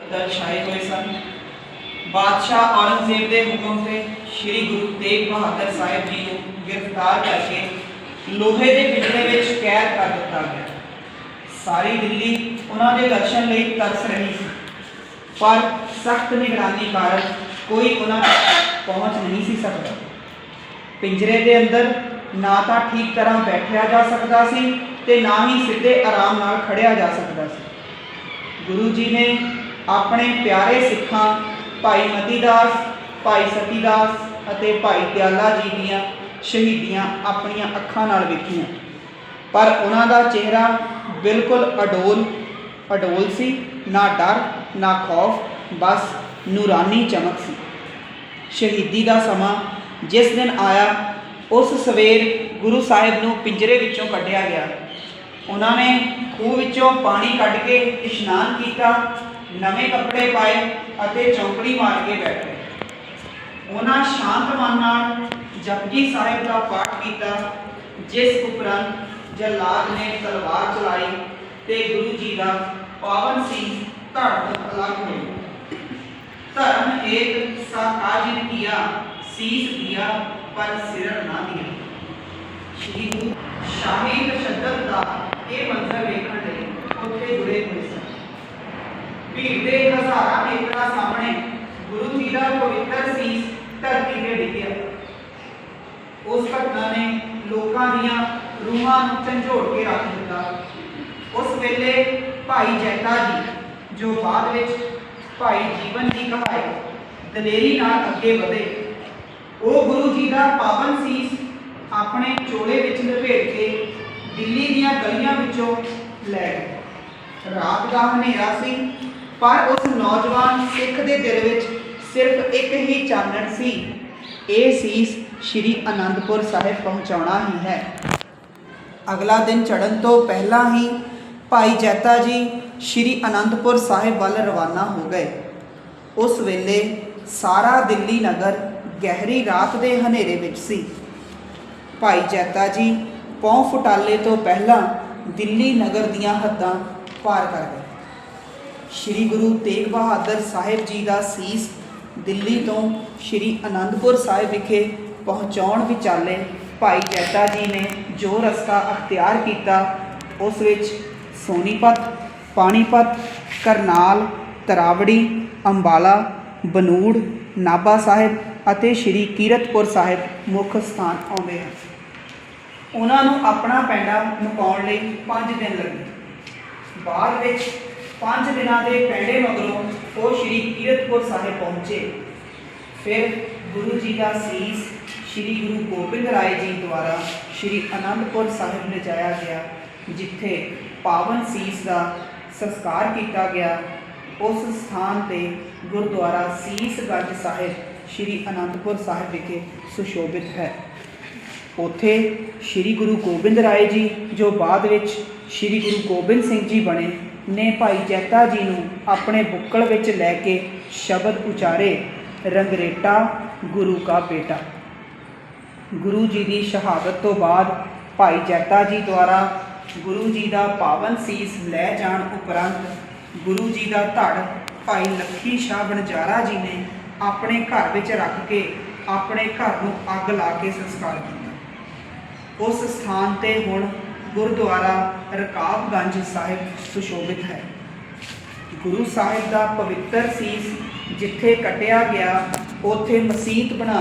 ਦਰਸਾਏ ਹੋਏ ਸਨ। ਬਾਦਸ਼ਾਹ ਔਰੰਗਜ਼ੇਬ ਦੇ ਹੁਕਮ ਤੇ ਸ੍ਰੀ ਗੁਰੂ ਤੇਗ ਬਹਾਦਰ ਸਾਹਿਬ ਜੀ ਨੂੰ ਗ੍ਰਿਫਤਾਰ ਕਰਕੇ ਲੋਹੇ ਦੇ ਪਿੰਜਰੇ ਵਿੱਚ ਕੈਦ ਕਰ ਦਿੱਤਾ ਗਿਆ। ਸਾਰੀ ਦਿੱਲੀ ਉਹਨਾਂ ਦੇ ਦਰਸ਼ਨ ਲਈ ਤਰਸ ਰਹੀ ਸੀ। ਪਰ ਸਖਤ ਨਿਗਰਾਨੀ ਕਾਰਨ ਕੋਈ ਉਹਨਾਂ ਤੱਕ ਪਹੁੰਚ ਨਹੀਂ ਸੀ ਸਕਦਾ। ਪਿੰਜਰੇ ਦੇ ਅੰਦਰ ਨਾ ਤਾਂ ਠੀਕ ਤਰ੍ਹਾਂ ਬੈਠਿਆ ਜਾ ਸਕਦਾ ਸੀ ਤੇ ਨਾ ਹੀ ਸਿੱਧੇ ਆਰਾਮ ਨਾਲ ਖੜਿਆ ਜਾ ਸਕਦਾ ਸੀ। ਗੁਰੂ ਜੀ ਨੇ ਆਪਣੇ ਪਿਆਰੇ ਸਿੱਖਾਂ ਭਾਈ ਮਤੀਦਾਸ, ਭਾਈ ਸਤੀਦਾਸ ਅਤੇ ਭਾਈ ਦਿਆਲਾ ਜੀ ਦੀਆਂ ਸ਼ਹੀਦੀਆਂ ਆਪਣੀਆਂ ਅੱਖਾਂ ਨਾਲ ਵੇਖੀਆਂ। ਪਰ ਉਹਨਾਂ ਦਾ ਚਿਹਰਾ ਬਿਲਕੁਲ ਅਡੋਲ ਅਡੋਲ ਸੀ, ਨਾ ਡਰ, ਨਾ ਖੌਫ, ਬਸ ਨੂਰਾਨੀ ਚਮਕ ਸੀ। ਸ਼ਹੀਦੀ ਦਾ ਸਮਾਂ ਜਿਸ ਦਿਨ ਆਇਆ, ਉਸ ਸਵੇਰ ਗੁਰੂ ਸਾਹਿਬ ਨੂੰ ਪਿੰਜਰੇ ਵਿੱਚੋਂ ਕੱਢਿਆ ਗਿਆ। ਉਹਨਾਂ ਨੇ ਖੂਹ ਵਿੱਚੋਂ ਪਾਣੀ ਕੱਢ ਕੇ ਇਸ਼ਨਾਨ ਕੀਤਾ ਨਵੇਂ ਕੱਪੜੇ ਪਾਏ ਅਤੇ ਚੌਂਕੜੀ ਮਾਰ ਕੇ ਬੈਠੇ ਉਹਨਾਂ ਸ਼ਾਂਤ ਮਨ ਨਾਲ ਜਪਜੀ ਸਾਹਿਬ ਦਾ ਪਾਠ ਕੀਤਾ, ਜਿਸ ਉਪਰੰਤ ਜਲਾਦ ਨੇ ਤਲਵਾਰ ਚਲਾਈ ਤੇ ਗੁਰੂ ਜੀ ਦਾ ਪਾਵਨ ਸਿੰਘ ਧੜ ਅਲੱਗ ਹੋਇਆ ਧਰਮ ਏਕ ਸਾਕਾਜਿਨ ਕੀਆ, ਸੀਸ ਦਿਆ ਪਰ ਸਿਰ ਨਾ ਦਿਆ। ਸ਼੍ਰੀ ਗੁਰੂ ਸ਼ਾਹੀ ਤਸ਼ੱਦਦ ਦਾ ਇਹ ਮੰਜ਼ਰ ਵੇਖਣ ਲਈ ਉੱਥੇ ਜੁੜੇ ਹੋਏ ਸਨ ਭੀੜ ਹਜ਼ਾਰਾਂ ਨੇਤਰਾਂ ਸਾਹਮਣੇ ਗੁਰੂ ਜੀ ਦਾ ਪਵਿੱਤਰ ਸੀਸ ਧਰਤੀ ਤੇ ਡਿੱਗਿਆ। ਉਸ ਘਟਨਾ ਨੇ ਲੋਕਾਂ ਦੀਆਂ ਰੂਹਾਂ ਨੂੰ ਝੰਜੋੜ ਕੇ ਰੱਖ ਦਿੱਤਾ। ਉਸ ਵੇਲੇ ਭਾਈ ਜੈਤਾ ਜੀ, ਜੋ ਬਾਅਦ ਵਿੱਚ ਭਾਈ ਜੀਵਨ ਜੀ ਕਹਾਏ ਦਲੇਰੀ ਨਾਲ ਅੱਗੇ ਵਧੇ। ਉਹ ਗੁਰੂ ਜੀ ਦਾ ਪਾਵਨ ਸੀਸ ਆਪਣੇ ਚੋਲੇ ਵਿੱਚ ਲਪੇਟ ਕੇ ਦਿੱਲੀ ਦੀਆਂ ਗਲੀਆਂ ਵਿੱਚੋਂ ਲੈ ਗਏ। ਰਾਤ ਦਾ ਹਨੇਰਾ ਸੀ। ਪਰ ਉਸ ਨੌਜਵਾਨ ਸਿੱਖ ਦੇ ਦਿਲ ਵਿੱਚ ਸਿਰਫ ਇੱਕ ਹੀ ਚਾਨਣ ਸੀ। ਇਹ ਸੀਸ ਸ਼੍ਰੀ ਅਨੰਦਪੁਰ ਸਾਹਿਬ ਪਹੁੰਚਾਉਣਾ ਹੀ ਹੈ। ਅਗਲਾ ਦਿਨ ਚੜ੍ਹਨ ਤੋਂ ਪਹਿਲਾਂ ਹੀ ਭਾਈ ਜੈਤਾ ਜੀ ਸ਼੍ਰੀ ਅਨੰਦਪੁਰ ਸਾਹਿਬ ਵੱਲ ਰਵਾਨਾ ਹੋ ਗਏ। ਉਸ ਵੇਲੇ ਸਾਰਾ ਦਿੱਲੀ ਨਗਰ ਗਹਿਰੀ ਰਾਤ ਦੇ ਹਨੇਰੇ ਵਿੱਚ ਸੀ। ਭਾਈ ਜੈਤਾ ਜੀ ਪੌਂ ਫੁਟਾਲੇ ਤੋਂ ਪਹਿਲਾਂ ਦਿੱਲੀ ਨਗਰ ਦੀਆਂ ਹੱਦਾਂ ਪਾਰ ਕਰ ਗਏ। ਸ਼੍ਰੀ ਗੁਰੂ ਤੇਗ ਬਹਾਦਰ ਸਾਹਿਬ ਜੀ ਦਾ ਸੀਸ ਦਿੱਲੀ ਤੋਂ ਸ਼੍ਰੀ ਅਨੰਦਪੁਰ ਸਾਹਿਬ ਵਿਖੇ ਪਹੁੰਚਾਉਣ ਵਿਚਾਲੇ ਭਾਈ ਜੈਤਾ ਜੀ ਨੇ ਜੋ ਰਸਤਾ ਅਖਤਿਆਰ ਕੀਤਾ, ਉਸ ਵਿੱਚ ਸੋਨੀਪਤ, ਪਾਣੀਪਤ, ਕਰਨਾਲ, ਤਰਾਵੜੀ, ਅੰਬਾਲਾ, ਬਨੂੜ, ਨਾਭਾ ਸਾਹਿਬ ਅਤੇ ਸ਼੍ਰੀ ਕੀਰਤਪੁਰ ਸਾਹਿਬ ਮੁੱਖ ਸਥਾਨ ਆਉਂਦੇ ਹਨ। ਉਹਨਾਂ ਨੂੰ ਆਪਣਾ ਪੈਂਡਾ ਮੁਕਾਉਣ ਲਈ 5 ਦਿਨ ਲੱਗੇ। ਬਾਅਦ ਵਿੱਚ ਪੰਜ ਦਿਨਾਂ ਦੇ ਪੈਂਡੇ ਮਗਰੋਂ ਉਹ ਸ਼੍ਰੀ ਕੀਰਤਪੁਰ ਸਾਹਿਬ ਪਹੁੰਚੇ। ਫਿਰ ਗੁਰੂ ਜੀ ਦਾ ਸੀਸ ਸ਼੍ਰੀ ਗੁਰੂ ਗੋਬਿੰਦ ਰਾਏ ਜੀ ਦੁਆਰਾ ਸ਼੍ਰੀ ਅਨੰਦਪੁਰ ਸਾਹਿਬ ਲਿਜਾਇਆ ਗਿਆ, ਜਿੱਥੇ ਪਾਵਨ ਸੀਸ ਦਾ ਸੰਸਕਾਰ ਕੀਤਾ ਗਿਆ। ਉਸ ਸਥਾਨ ਤੇ ਗੁਰਦੁਆਰਾ ਸੀਸਗੰਜ ਸਾਹਿਬ ਸ਼੍ਰੀ ਅਨੰਦਪੁਰ ਸਾਹਿਬ ਵਿਖੇ ਸੁਸ਼ੋਭਿਤ ਹੈ। ਉੱਥੇ ਸ਼੍ਰੀ ਗੁਰੂ ਗੋਬਿੰਦ ਰਾਏ ਜੀ, ਜੋ ਬਾਅਦ ਵਿੱਚ ਸ਼੍ਰੀ ਗੁਰੂ ਗੋਬਿੰਦ ਸਿੰਘ ਜੀ ਬਣੇ ਨੇ ਭਾਈ ਜੈਤਾ ਜੀ ਨੂੰ ਆਪਣੇ ਬੁੱਕਲ ਵਿੱਚ ਲੈ ਕੇ ਸ਼ਬਦ ਉਚਾਰੇ ਰੰਗਰੇਟਾ ਗੁਰੂ ਕਾ ਬੇਟਾ। ਗੁਰੂ ਜੀ ਦੀ ਸ਼ਹਾਦਤ ਤੋਂ ਬਾਅਦ ਭਾਈ ਜੈਤਾ ਜੀ ਦੁਆਰਾ ਗੁਰੂ ਜੀ ਦਾ ਪਾਵਨ ਸੀਸ ਲੈ ਜਾਣ ਉਪਰੰਤ ਗੁਰੂ ਜੀ ਦਾ ਧੜ ਭਾਈ ਲੱਖੀ ਸ਼ਾਹ ਬਣਜਾਰਾ ਜੀ ਨੇ ਆਪਣੇ ਘਰ ਵਿੱਚ ਰੱਖ ਕੇ ਆਪਣੇ ਘਰ ਨੂੰ ਅੱਗ ਲਾ ਕੇ ਸੰਸਕਾਰ ਕੀਤਾ। ਉਸ ਸਥਾਨ ਤੇ ਹੁਣ ਗੁਰਦੁਆਰਾ ਰਕਾਬਗੰਜ ਸਾਹਿਬ ਸੁਸ਼ੋਭਿਤ ਹੈ। ਗੁਰੂ ਸਾਹਿਬ ਦਾ ਪਵਿੱਤਰ ਸੀਸ ਜਿੱਥੇ ਕੱਟਿਆ ਗਿਆ, ਉੱਥੇ ਮਸੀਤ ਬਣਾ